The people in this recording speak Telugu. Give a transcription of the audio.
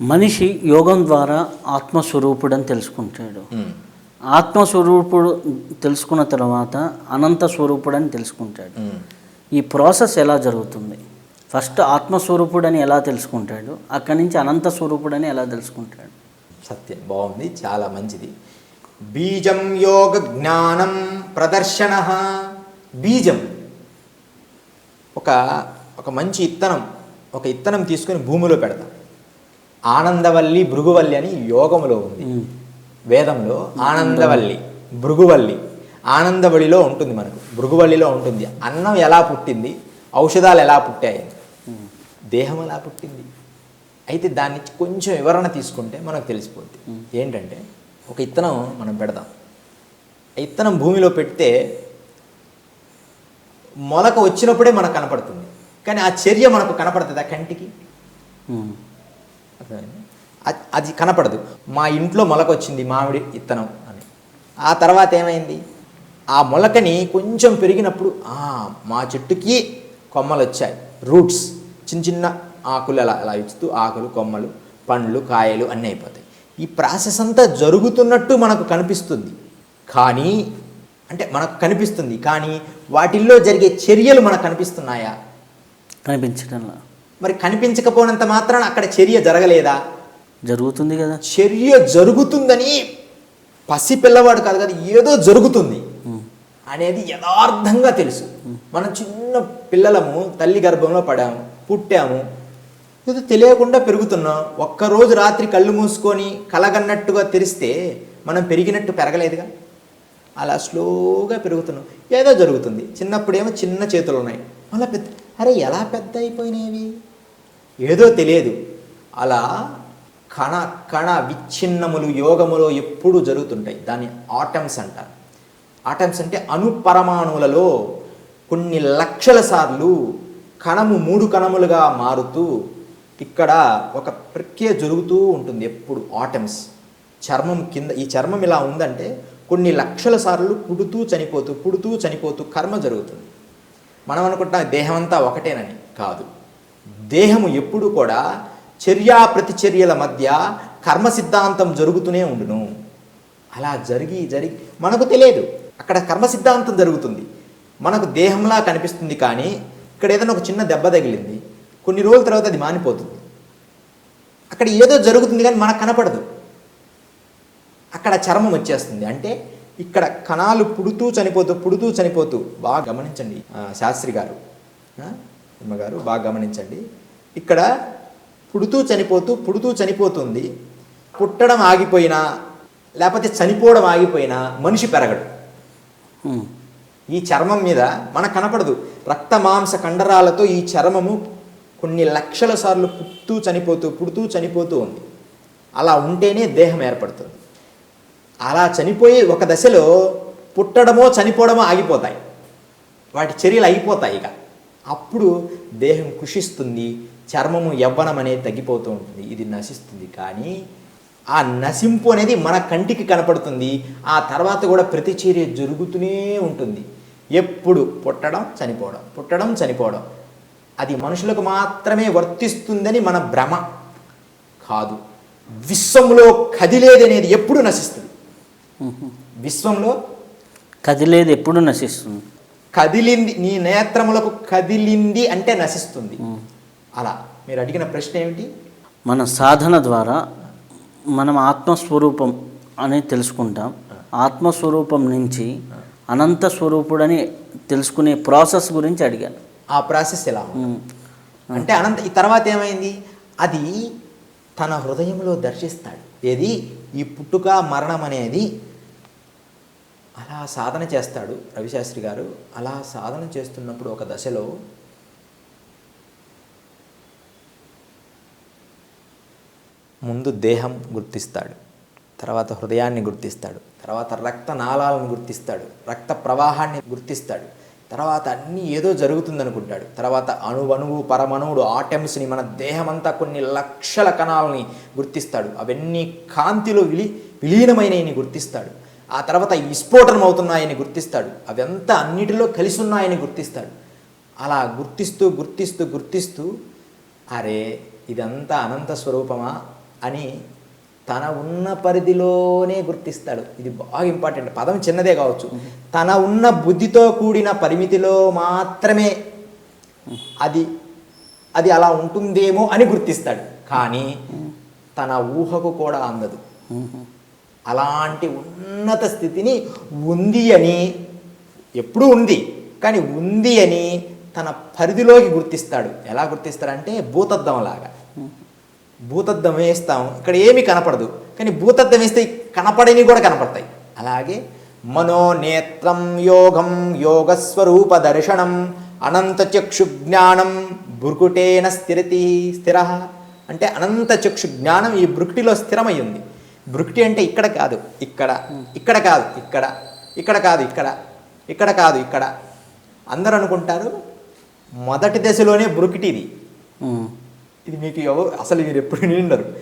మనిషి యోగం ద్వారా ఆత్మస్వరూపుడని తెలుసుకుంటాడు. ఆత్మస్వరూపుడు తెలుసుకున్న తర్వాత అనంత స్వరూపుడని తెలుసుకుంటాడు. ఈ ప్రాసెస్ ఎలా జరుగుతుంది? ఫస్ట్ ఆత్మస్వరూపుడని ఎలా తెలుసుకుంటాడు? అక్కడి నుంచి అనంత స్వరూపుడని ఎలా తెలుసుకుంటాడు? సత్యం. బాగుంది. చాలా మంచిది. బీజం యోగ జ్ఞానం ప్రదర్శన. బీజం. ఒక ఒక మంచి ఇత్తనం ఒక ఇత్తనం తీసుకొని భూమిలో పెడతాం. ఆనందవల్లి భృగువల్లి అని యోగములో ఉంది. వేదంలో ఆనందవల్లి భృగువల్లి ఆనందవల్లిలో ఉంటుంది మనకు. భృగువల్లిలో ఉంటుంది. అన్నం ఎలా పుట్టింది? ఔషధాలు ఎలా పుట్టాయి? దేహం ఎలా పుట్టింది? అయితే దాన్ని కొంచెం వివరణ తీసుకుంటే మనకు తెలిసిపోద్ది. ఏంటంటే ఒక ఇత్తనం మనం పెడదాం. ఇత్తనం భూమిలో పెడితే మొలక వచ్చినప్పుడే మనకు కనపడుతుంది. కానీ ఆ చర్య మనకు కనపడుతుంది ఆ కంటికి అది కనపడదు. మా ఇంట్లో మొలకొచ్చింది మామిడి ఇత్తనం అని. ఆ తర్వాత ఏమైంది? ఆ మొలకని కొంచెం పెరిగినప్పుడు మా చెట్టుకి కొమ్మలు వచ్చాయి రూట్స్ చిన్న చిన్న ఆకులు అలా అలా ఇస్తూ ఆకులు కొమ్మలు పండ్లు కాయలు అన్నీ అయిపోతాయి. ఈ ప్రాసెస్ అంతా జరుగుతున్నట్టు మనకు కనిపిస్తుంది. కానీ అంటే మనకు కనిపిస్తుంది. కానీ వాటిల్లో జరిగే చర్యలు మనకు కనిపిస్తున్నాయా? కనిపించడంలా. మరి కనిపించకపోయినంత మాత్రాన అక్కడ చర్య జరగలేదా? జరుగుతుంది కదా. చర్య జరుగుతుందని పసి పిల్లవాడు కాదు కదా ఏదో జరుగుతుంది. అనేది యథార్థంగా తెలుసు. మనం చిన్న పిల్లలము తల్లి గర్భంలో పడాము పుట్టాము ఏదో తెలియకుండా పెరుగుతున్నాం. ఒక్కరోజు రాత్రి కళ్ళు మూసుకొని కలగన్నట్టుగా తెరిస్తే మనం పెరిగినట్టు పెరగలేదుగా? అలా స్లోగా పెరుగుతున్నాం. ఏదో జరుగుతుంది. చిన్నప్పుడేమో చిన్న చేతులు ఉన్నాయి మళ్ళీ పెద్ద అరే ఎలా పెద్ద అయిపోయినాయి ఏదో తెలియదు. అలా కణ కణ విచ్ఛిన్నములు యోగములో ఎప్పుడూ జరుగుతుంటాయి. దాన్ని ఆటమ్స్ అంటారు. ఆటమ్స్ అంటే అణుపరమాణువులలో కొన్ని లక్షల సార్లు కణము మూడు కణములుగా మారుతూ ఇక్కడ ఒక ప్రక్రియ జరుగుతూ ఉంటుంది ఎప్పుడు ఆటమ్స్. చర్మం కింద ఈ చర్మం ఇలా ఉందంటే కొన్ని లక్షల సార్లు పుడుతూ చనిపోతూ పుడుతూ చనిపోతూ కర్మ జరుగుతుంది. మనం అనుకుంటాం దేహం అంతా ఒకటేనని కాదు. దేహము ఎప్పుడు కూడా చర్యా ప్రతిచర్యల మధ్య కర్మ సిద్ధాంతం జరుగుతూనే ఉండును. అలా జరిగి జరిగి మనకు తెలియదు. అక్కడ కర్మ సిద్ధాంతం జరుగుతుంది. మనకు దేహంలా కనిపిస్తుంది కానీ ఇక్కడ ఏదైనా ఒక చిన్న దెబ్బ తగిలింది. కొన్ని రోజుల తర్వాత అది మానిపోతుంది. అక్కడ ఏదో జరుగుతుంది కానీ మనకు కనపడదు. అక్కడ చర్మం వచ్చేస్తుంది. అంటే ఇక్కడ కణాలు పుడుతూ చనిపోతూ పుడుతూ చనిపోతూ బాగా గమనించండి శాస్త్రి గారు గారు బాగా గమనించండి. ఇక్కడ పుడుతూ చనిపోతూ పుడుతూ చనిపోతుంది పుట్టడం ఆగిపోయినా లేకపోతే చనిపోవడం ఆగిపోయినా మనిషి పెరగడు. ఈ చర్మం మీద మనకు కనపడదు. రక్త మాంస కండరాలతో ఈ చర్మము కొన్ని లక్షల సార్లు పుడుతూ చనిపోతూ పుడుతూ చనిపోతూ ఉంది. అలా ఉంటేనే దేహం ఏర్పడుతుంది. అలా చనిపోయి ఒక దశలో పుట్టడమో చనిపోవడమో ఆగిపోతాయి. వాటి చర్యలు అయిపోతాయి ఇక. అప్పుడు దేహం కుషిస్తుంది చర్మము యవ్వనం అనేది తగ్గిపోతూ ఉంటుంది. ఇది నశిస్తుంది. కానీ ఆ నశింపు అనేది మన కంటికి కనపడుతుంది. ఆ తర్వాత కూడా ప్రతి చర్య జరుగుతూనే ఉంటుంది. ఎప్పుడు? పుట్టడం చనిపోవడం. పుట్టడం చనిపోవడం. అది మనుషులకు మాత్రమే వర్తిస్తుందని మన భ్రమ కాదు. విశ్వంలో కదిలేదనేది ఎప్పుడు నశిస్తుంది? విశ్వంలో కదిలేది ఎప్పుడు నశిస్తుంది? కదిలింది నీ నేత్రములకు కదిలింది అంటే నశిస్తుంది. అలా. మీరు అడిగిన ప్రశ్న ఏమిటి? మన సాధన ద్వారా మనం ఆత్మస్వరూపం అని తెలుసుకుంటాం. ఆత్మస్వరూపం నుంచి అనంత స్వరూపుడని తెలుసుకునే ప్రాసెస్ గురించి అడిగాను ఆ ప్రాసెస్ ఎలా. అంటే అనంత ఈ తర్వాత ఏమైంది? అది తన హృదయంలో దర్శిస్తాడు. ఏది? ఈ పుట్టుక మరణం అనేది అలా సాధన చేస్తాడు రవిశాస్త్రి గారు. అలా సాధన చేస్తున్నప్పుడు ఒక దశలో ముందు దేహం గుర్తిస్తాడు తర్వాత హృదయాన్ని గుర్తిస్తాడు తర్వాత రక్త నాళాలను గుర్తిస్తాడు రక్త ప్రవాహాన్ని గుర్తిస్తాడు. తర్వాత అన్నీ ఏదో జరుగుతుందనుకుంటాడు. తర్వాత అణువణువు పరమణువుడు ఆటమ్స్ని మన దేహమంతా కొన్ని లక్షల కణాలని గుర్తిస్తాడు. అవన్నీ కాంతిలో విలి విలీనమైనవి గుర్తిస్తాడు. ఆ తర్వాత విస్ఫోటనం అవుతున్నాయని గుర్తిస్తాడు. అవంతా అన్నిటిలో కలిసి ఉన్నాయని గుర్తిస్తాడు. అలా గుర్తిస్తూ గుర్తిస్తూ గుర్తిస్తూ అరే ఇదంతా అనంత స్వరూపమా అని తన ఉన్న పరిధిలోనే గుర్తిస్తాడు. ఇది బాగా ఇంపార్టెంట్. పదం చిన్నదే కావచ్చు. తన ఉన్న బుద్ధితో కూడిన పరిమితిలో మాత్రమే అది అది అలా ఉంటుందేమో అని గుర్తిస్తాడు. కానీ తన ఊహకు కూడా అందదు. అలాంటి ఉన్నత స్థితిని ఉంది అని ఎప్పుడూ ఉంది. కానీ ఉంది అని తన పరిధిలోకి గుర్తిస్తాడు. ఎలా గుర్తిస్తాడంటే భూతద్దం లాగా భూతద్దం వేస్తాం ఇక్కడ ఏమీ కనపడదు. కానీ భూతద్దం వేస్తే కనపడని కూడా కనపడతాయి. అలాగే మనోనేత్రం యోగం యోగస్వరూప దర్శనం అనంత చక్షు జ్ఞానం బృకుటేన స్థిరతి స్థిర. అంటే అనంత చక్షు జ్ఞానం ఈ బృక్టిలో స్థిరమై ఉంది బృక్టి అంటే ఇక్కడ కాదు ఇక్కడ ఇక్కడ కాదు ఇక్కడ ఇక్కడ కాదు ఇక్కడ ఇక్కడ కాదు ఇక్కడ. అందరూ అనుకుంటారు మొదటి దశలోనే భృకుటి ఇది మీకు ఎవరు అసలు మీరు ఎప్పుడు నిండరు